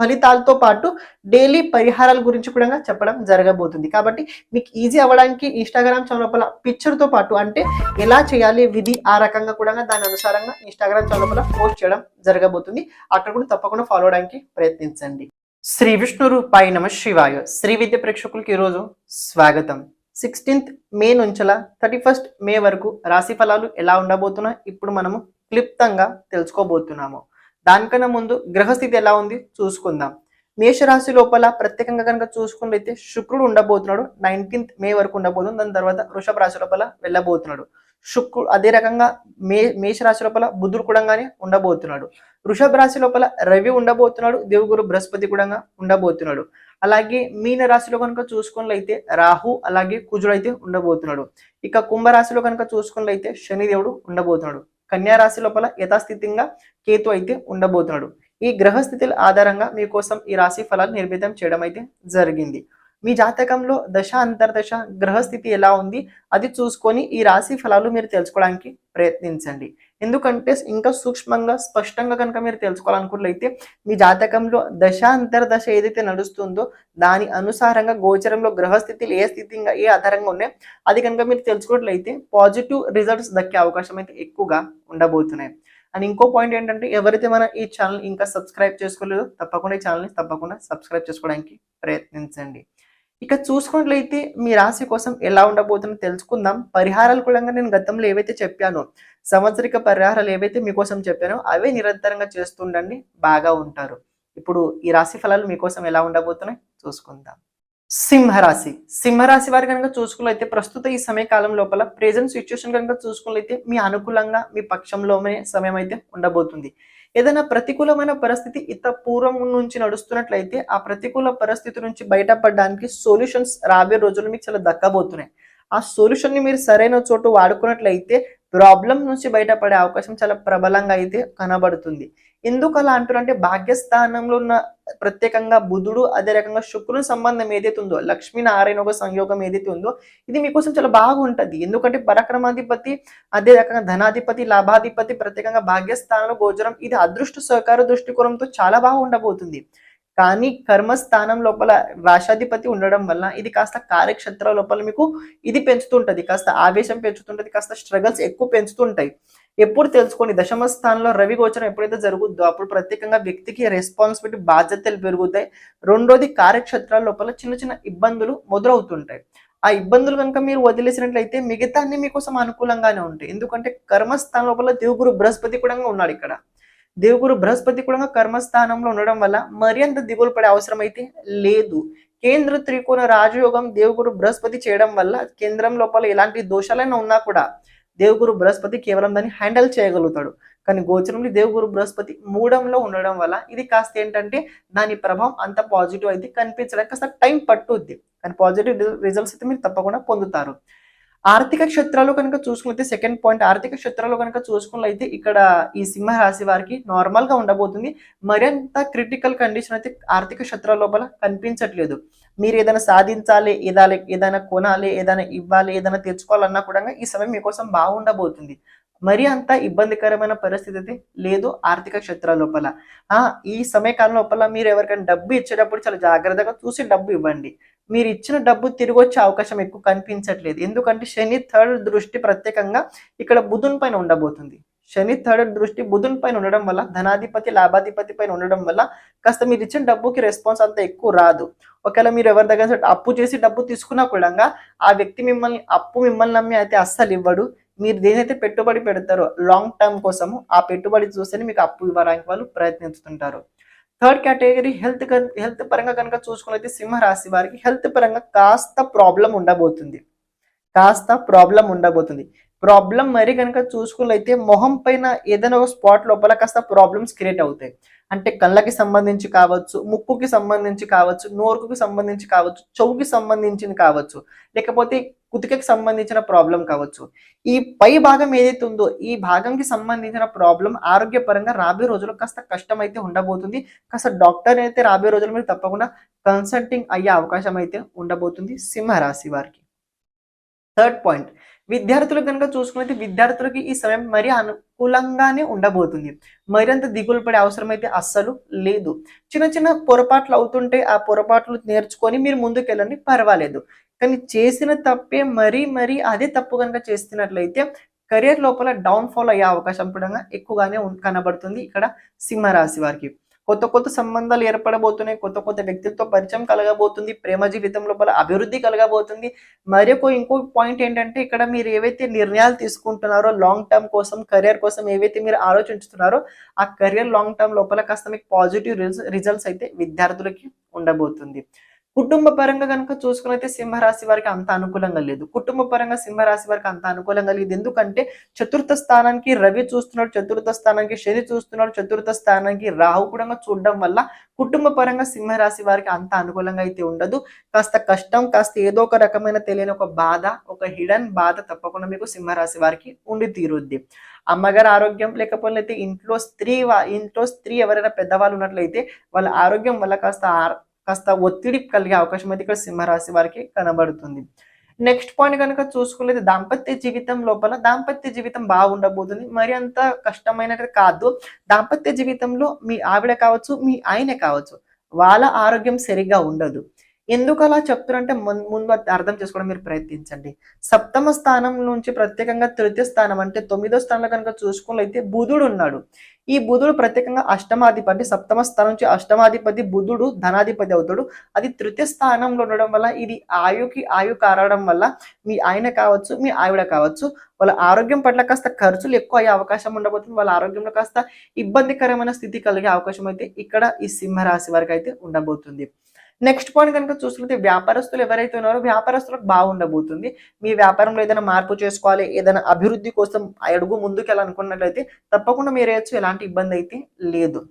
ఫలితాలతో పాటు డైలీ పరిహారాల గురించి కూడా చెప్పడం జరగబోతుంది. కాబట్టి మీకు ఈజీ అవ్వడానికి ఇన్స్టాగ్రామ్ చౌలపల పిక్చర్తో పాటు అంటే ఎలా చేయాలి విధి ఆ రకంగా కూడా దాని అనుసారంగా ఇన్స్టాగ్రామ్ చౌలపల పోస్ట్ చేయడం జరగబోతుంది. అక్కడ కూడా తప్పకుండా ఫాలో అవడానికి ప్రయత్నించండి. శ్రీ విష్ణు రూపాయి నమ శివాయ. శ్రీ విద్య ప్రేక్షకులకి ఈరోజు స్వాగతం. సిక్స్టీన్త్ మే నుంచల థర్టీ ఫస్ట్ మే వరకు రాశి ఫలాలు ఎలా ఉండబోతున్నాయి? ఇప్పుడు మనము క్లుప్తంగా తెలుసుకోబోతున్నాము. దానికన్నా ముందు గ్రహస్థితి ఎలా ఉంది చూసుకుందాం. మేషరాశి లోపల ప్రత్యేకంగా కనుక చూసుకున్నైతే శుక్రుడు ఉండబోతున్నాడు. నైన్టీన్త్ మే వరకు ఉండబోతుంది దాని తర్వాత వృషభ రాశి లోపల వెళ్ళబోతున్నాడు. శుక్రుడు అదే రకంగా మే మేషరాశి లోపల బుధుడు కూడంగానే ఉండబోతున్నాడు. వృషభ రాశి లోపల రవి ఉండబోతున్నాడు. దేవుగురు బృహస్పతి కూడా ఉండబోతున్నాడు. అలాగే మీన రాశిలో కనుక చూసుకున్నట్లయితే రాహు అలాగే కుజుడు అయితే ఉండబోతున్నాడు. ఇక కుంభరాశిలో కనుక చూసుకున్నట్లయితే శనిదేవుడు ఉండబోతున్నాడు. కన్యా రాశి లోపల యథాస్థితిగా కేతు అయితే ఉండబోతున్నాడు. ఈ గ్రహస్థితుల ఆధారంగా మీకోసం ఈ రాశి ఫలాలు నిర్మితం చేయడం అయితే జరిగింది. మీ జాతకంలో దశ అంతర్దశ గ్రహస్థితి ఎలా ఉంది? అది చూసుకొని ఈ రాశి ఫలాలు మీరు తెలుసుకోవడానికి ప్రయత్నించండి. ఎందుకంటే ఇంకా సూక్ష్మంగా స్పష్టంగా కనుక మీరు తెలుసుకోవాలనుకున్నట్లయితే మీ జాతకంలో దశ అంతర్దశ ఏదైతే నడుస్తుందో దాని అనుసారంగా గోచరంలో గ్రహస్థితిలు ఏ స్థితిగా ఏ ఆధారంగా ఉన్నాయో అది కనుక మీరు తెలుసుకున్నట్లయితే పాజిటివ్ రిజల్ట్స్ దక్కే అవకాశం అయితే ఎక్కువగా ఉండబోతున్నాయి. అండ్ ఇంకో పాయింట్ ఏంటంటే ఎవరైతే మన ఈ ఛానల్ ఇంకా సబ్స్క్రైబ్ చేసుకోలేదో తప్పకుండా ఈ ఛానల్ని తప్పకుండా సబ్స్క్రైబ్ చేసుకోవడానికి ప్రయత్నించండి. ఇక చూసుకున్నట్లయితే మీ రాశి కోసం ఎలా ఉండబోతుందో తెలుసుకుందాం. పరిహారాలు కూడా నేను గతంలో ఏవైతే చెప్పానో సంవత్సరిక పరిహారాలు ఏవైతే మీకోసం చెప్పానో అవే నిరంతరంగా చేస్తుండండి బాగా ఉంటారు. ఇప్పుడు ఈ రాశి ఫలాలు మీకోసం ఎలా ఉండబోతున్నాయి చూసుకుందాం. సింహరాశి. సింహరాశి వారు కనుక చూసుకున్నట్లయితే ప్రస్తుత ఈ సమయకాలం లోపల ప్రెజెంట్ సిచ్యువేషన్ కనుక చూసుకున్నట్లయితే మీ అనుకూలంగా మీ పక్షంలోనే సమయం అయితే ఉండబోతుంది. ఏదైనా ప్రతికూలమైన పరిస్థితి ఇత పూర్వం నుంచి నడుస్తున్నట్లయితే ఆ ప్రతికూల పరిస్థితి నుంచి బయటపడడానికి సొల్యూషన్స్ రాబోయే రోజుల్లో మీకు చాలా దక్కబోతున్నాయి. ఆ సొల్యూషన్ని మీరు సరైన చోటు వాడుకున్నట్లయితే ప్రాబ్లం నుంచి బయటపడే అవకాశం చాలా ప్రబలంగా అయితే కనబడుతుంది. ఎందుకు అలా అంటున్నారంటే భాగ్యస్థానంలో ఉన్న ప్రత్యేకంగా బుధుడు అదే రకంగా శుక్రుని సంబంధం ఏదైతే ఉందో లక్ష్మీనారాయణ ఒక సంయోగం ఏదైతే ఉందో ఇది మీకోసం చాలా బాగుంటది. ఎందుకంటే పరాక్రమాధిపతి అదే రకంగా ధనాధిపతి లాభాధిపతి ప్రత్యేకంగా భాగ్యస్థానంలో గోచరం ఇది అదృష్ట సహకార దృష్టికోణంతో చాలా బాగా ఉండబోతుంది. కానీ కర్మస్థానం లోపల రాశాధిపతి ఉండడం వల్ల ఇది కాస్త కార్యక్షేత్ర లోపల మీకు ఇది పెంచుతుంటది కాస్త ఆవేశం పెంచుతుంటది కాస్త స్ట్రగల్స్ ఎక్కువ పెంచుతుంటాయి ఎప్పుడు తెలుసుకోండి. దశమ స్థానంలో రవి గోచరం ఎప్పుడైతే జరుగుద్దో అప్పుడు ప్రత్యేకంగా వ్యక్తికి రెస్పాన్సిబిలిటీ బాధ్యతలు పెరుగుతాయి. రెండోది కార్యక్షేత్రాల లోపల చిన్న చిన్న ఇబ్బందులు మొదలవుతుంటాయి. ఆ ఇబ్బందులు కనుక మీరు వదిలేసినట్లయితే మిగతా అన్ని మీకోసం అనుకూలంగానే ఉంటాయి. ఎందుకంటే కర్మస్థానం లోపల దేవుగురు బృహస్పతి కూడా ఉన్నాడు ఇక్కడ. దేవుగురు బృహస్పతి కూడా కర్మస్థానంలో ఉండడం వల్ల మరి అంత దిగులు పడే అవసరం అయితే లేదు. కేంద్ర త్రికోణ రాజయోగం దేవుగురు బృహస్పతి చేయడం వల్ల కేంద్రం లోపల ఎలాంటి దోషాలైనా ఉన్నా కూడా దేవగురు బృహస్పతి కేవలం దాన్ని హ్యాండిల్ చేయగలుగుతాడు. కానీ గోచరంలో దేవుగురు బృహస్పతి మూడంలో ఉండడం వల్ల ఇది కాస్త ఏంటంటే దాని ప్రభావం అంత పాజిటివ్ అయితే కనిపించడానికి కాస్త టైం పట్టుద్ది. కానీ పాజిటివ్ రిజల్ట్స్ అయితే మీరు తప్పకుండా పొందుతారు. ఆర్థిక క్షేత్రాలు కనుక చూసుకున్నైతే సెకండ్ పాయింట్ ఆర్థిక క్షేత్రాలు కనుక చూసుకున్నట్లయితే ఇక్కడ ఈ సింహ రాశి వారికి నార్మల్గా ఉండబోతుంది. మరింత క్రిటికల్ కండిషన్ అయితే ఆర్థిక క్షేత్రాల లోపల కనిపించట్లేదు. మీరు ఏదైనా సాధించాలి ఏదాలి ఏదైనా కొనాలి ఏదైనా ఇవ్వాలి ఏదైనా తెచ్చుకోవాలన్నా కూడా ఈ సమయం మీకోసం బాగుండబోతుంది. మరీ అంత ఇబ్బందికరమైన పరిస్థితి అయితే లేదు ఆర్థిక క్షేత్రాల లోపల. ఈ సమయకాలం లోపల మీరు ఎవరికైనా డబ్బు ఇచ్చేటప్పుడు చాలా జాగ్రత్తగా చూసి డబ్బు ఇవ్వండి. మీరు ఇచ్చిన డబ్బు తిరిగి వచ్చే అవకాశం ఎక్కువ కనిపించట్లేదు. ఎందుకంటే శని థర్డ్ దృష్టి ప్రత్యేకంగా ఇక్కడ బుధుని పైన ఉండబోతుంది. శని థర్డ్ దృష్టి బుధుని పైన ఉండడం వల్ల ధనాధిపతి లాభాధిపతి పైన ఉండడం వల్ల కాస్త మీరు ఇచ్చిన డబ్బుకి రెస్పాన్స్ అంత ఎక్కువ రాదు. ఒకవేళ మీరు ఎవరి దగ్గర అప్పు చేసి డబ్బు తీసుకున్నా కూడా ఆ వ్యక్తి మిమ్మల్ని అప్పు మిమ్మల్ని నమ్మి అయితే అస్సలు ఇవ్వడు. మీరు దేనైతే పెట్టుబడి పెడతారో లాంగ్ టర్మ్ కోసము ఆ పెట్టుబడి చూస్తేనే మీకు అప్పు ఇవ్వడానికి వాళ్ళు ప్రయత్నిస్తుంటారు. థర్డ్ కేటగిరీ హెల్త్ హెల్త్ పరంగా కనుక చూసుకున్నైతే సింహరాశి వారికి హెల్త్ పరంగా కాస్త ప్రాబ్లం ఉండబోతుంది. కాస్త ప్రాబ్లం ఉండబోతుంది. ప్రాబ్లం మరి కనుక చూసుకున్నైతే మొహం పైన ఏదైనా ఒక స్పాట్ లోపల కాస్త ప్రాబ్లమ్స్ క్రియేట్ అవుతాయి. అంటే కళ్ళకి సంబంధించి కావచ్చు ముక్కుకి సంబంధించి కావచ్చు నోరుకు సంబంధించి కావచ్చు చెవుకి సంబంధించింది కావచ్చు లేకపోతే కుతికకి సంబంధించిన ప్రాబ్లం కావచ్చు. ఈ పై భాగం ఏదైతే ఉందో ఈ భాగంకి సంబంధించిన ప్రాబ్లం ఆరోగ్యపరంగా రాబోయే రోజుల్లో కాస్త కష్టం అయితే ఉండబోతుంది. కాస్త డాక్టర్ అయితే రాబోయే రోజుల్లో మీరు తప్పకుండా కన్సల్టింగ్ అయ్యే అవకాశం అయితే ఉండబోతుంది సింహరాశి వారికి. థర్డ్ పాయింట్ విద్యార్థులు కనుక చూసుకున్నైతే విద్యార్థులకి ఈ సమయం మరీ అనుకూలంగానే ఉండబోతుంది. మరింత దిగులు పడే అవసరం అయితే అస్సలు లేదు. చిన్న చిన్న పొరపాట్లు అవుతుంటే ఆ పొరపాట్లు నేర్చుకొని మీరు ముందుకెళ్ళండి పర్వాలేదు. కానీ చేసిన తప్పే మరీ మరీ అదే తప్పు కనుక చేస్తున్నట్లయితే కెరియర్ లోపల డౌన్ ఫాల్ అయ్యే అవకాశం కూడా ఎక్కువగానే ఉం- కనబడుతుంది ఇక్కడ సింహరాశి వారికి. కొత్త కొత్త సంబంధాలు ఏర్పడబోతున్నాయి. కొత్త కొత్త వ్యక్తులతో పరిచయం కలగబోతుంది. ప్రేమ జీవితం లోపల అభివృద్ధి కలగబోతుంది. మరి ఇంకో పాయింట్ ఏంటంటే ఇక్కడ మీరు ఏవైతే నిర్ణయాలు తీసుకుంటున్నారో లాంగ్ టర్మ్ కోసం కెరియర్ కోసం ఏవైతే మీరు ఆలోచించుతున్నారో ఆ కెరియర్ లాంగ్ టర్మ్ లోపల కాస్త మీకు పాజిటివ్ రిజల్ట్స్ అయితే విద్యార్థులకి ఉండబోతుంది. కుటుంబ పరంగా కనుక చూసుకున్నైతే సింహరాశి వారికి అంత అనుకూలంగా లేదు. కుటుంబ పరంగా సింహరాశి వారికి అంత అనుకూలంగా లేదు. ఎందుకంటే చతుర్థ స్థానానికి రవి చూస్తున్నాడు చతుర్థ స్థానానికి శని చూస్తున్నాడు చతుర్థ స్థానానికి రాహు కూడా చూడడం వల్ల కుటుంబ పరంగా సింహరాశి వారికి అంత అనుకూలంగా అయితే ఉండదు. కాస్త కష్టం కాస్త ఏదో ఒక రకమైన తెలియని ఒక బాధ ఒక హిడన్ బాధ తప్పకుండా మీకు సింహరాశి వారికి ఉండి తీరుద్ది. అమ్మగారు ఆరోగ్యం లేకపోతే ఇంట్లో స్త్రీ వా- ఇంట్లో స్త్రీ ఎవరైనా పెద్దవాళ్ళు ఉన్నట్లయితే వాళ్ళ ఆరోగ్యం వల్ల కాస్త కాస్త ఒత్తిడి కలిగే అవకాశం అయితే ఇక్కడ సింహరాశి వారికి కనబడుతుంది. నెక్స్ట్ పాయింట్ కనుక చూసుకునేది దాంపత్య జీవితం లోపల దాంపత్య జీవితం బాగుండబోతుంది. మరి అంత కష్టమైనది కాదు. దాంపత్య జీవితంలో మీ ఆవిడ కావచ్చు మీ ఆయన కావచ్చు వాళ్ళ ఆరోగ్యం సరిగ్గా ఉండదు. ఎందుకు అలా చెప్తున్నారంటే ముందు అర్థం చేసుకోవడం మీరు ప్రయత్నించండి. సప్తమ స్థానం నుంచి ప్రత్యేకంగా తృతీయ స్థానం అంటే తొమ్మిదో స్థానంలో కనుక చూసుకున్నట్లయితే బుధుడు ఉన్నాడు. ఈ బుధుడు ప్రత్యేకంగా అష్టమాధిపతి సప్తమ స్థానం నుంచి అష్టమాధిపతి బుధుడు ధనాధిపతి అవుతాడు. అది తృతీయ స్థానంలో ఉండడం వల్ల ఇది ఆయుకి ఆయు కారడం వల్ల మీ ఆయన కావచ్చు మీ ఆవిడ కావచ్చు వాళ్ళ ఆరోగ్యం పట్ల కాస్త ఖర్చులు ఎక్కువ అయ్యే అవకాశం ఉండబోతుంది. వాళ్ళ ఆరోగ్యంలో కాస్త ఇబ్బందికరమైన స్థితి కలిగే అవకాశం అయితే ఇక్కడ ఈ సింహరాశి వరకు అయితే ఉండబోతుంది. నెక్స్ట్ పాయింట్ కనుక చూసుకుంటే వ్యాపారస్తులు ఎవరైతే ఉన్నారో వ్యాపారస్తులకు బాగుండబోతుంది. మీ వ్యాపారంలో ఏదైనా మార్పు చేసుకోవాలి ఏదైనా అభివృద్ధి కోసం అడుగు ముందుకు వెళ్ళాలనుకున్నట్లయితే తప్పకుండా మీరు వేయచ్చు ఎలాంటి ఇబ్బంది అయితే లేదు.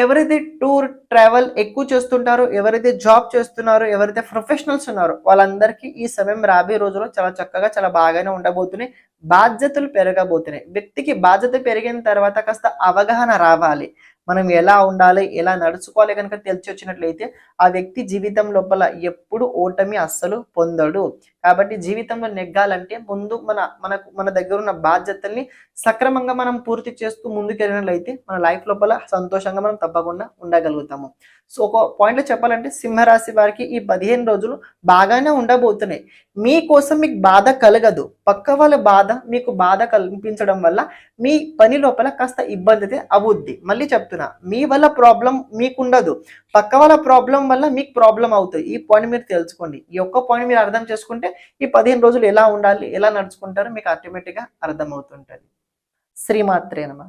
ఎవరైతే టూర్ ట్రావెల్ ఎక్కువ చేస్తుంటారో ఎవరైతే జాబ్ చేస్తున్నారో ఎవరైతే ప్రొఫెషనల్స్ ఉన్నారో వాళ్ళందరికీ ఈ సమయం రాబోయే రోజుల్లో చాలా చక్కగా చాలా బాగానే ఉండబోతున్నాయి. బాధ్యతలు పెరగబోతున్నాయి. వ్యక్తికి బాధ్యత పెరిగిన తర్వాత కాస్త అవగాహన రావాలి. మనం ఎలా ఉండాలి ఎలా నడుచుకోవాలి కనుక తెలిసి వచ్చినట్లయితే ఆ వ్యక్తి జీవితం లోపల ఎప్పుడు ఓటమి అస్సలు పొందడు. కాబట్టి జీవితంలో నెగ్గాలంటే ముందు మన మనకు మన దగ్గర ఉన్న బాధ్యతల్ని సక్రమంగా మనం పూర్తి చేస్తూ ముందుకెళ్ళినట్లయితే మన లైఫ్ లోపల సంతోషంగా మనం తప్పకుండా ఉండగలుగుతాము. సో ఒక పాయింట్లో చెప్పాలంటే సింహరాశి వారికి ఈ పదిహేను రోజులు బాగానే ఉండబోతున్నాయి. మీకోసం మీకు బాధ కలగదు. పక్క వాళ్ళ బాధ మీకు బాధ కల్పించడం వల్ల మీ పని లోపల కాస్త ఇబ్బంది అయితే అవుద్ది. మళ్ళీ చెప్తున్నా మీ వల్ల ప్రాబ్లం మీకు ఉండదు పక్క వాళ్ళ ప్రాబ్లం వల్ల మీకు ప్రాబ్లం అవుతుంది. ఈ పాయింట్ మీరు తెలుసుకోండి. ఈ ఒక్క పాయింట్ మీరు అర్థం చేసుకుంటే ఈ పదిహేను రోజులు ఎలా ఉండాలి ఎలా నడుచుకుంటారో మీకు ఆటోమేటిక్గా అర్థమవుతుంటుంది. శ్రీమాత్రేనమా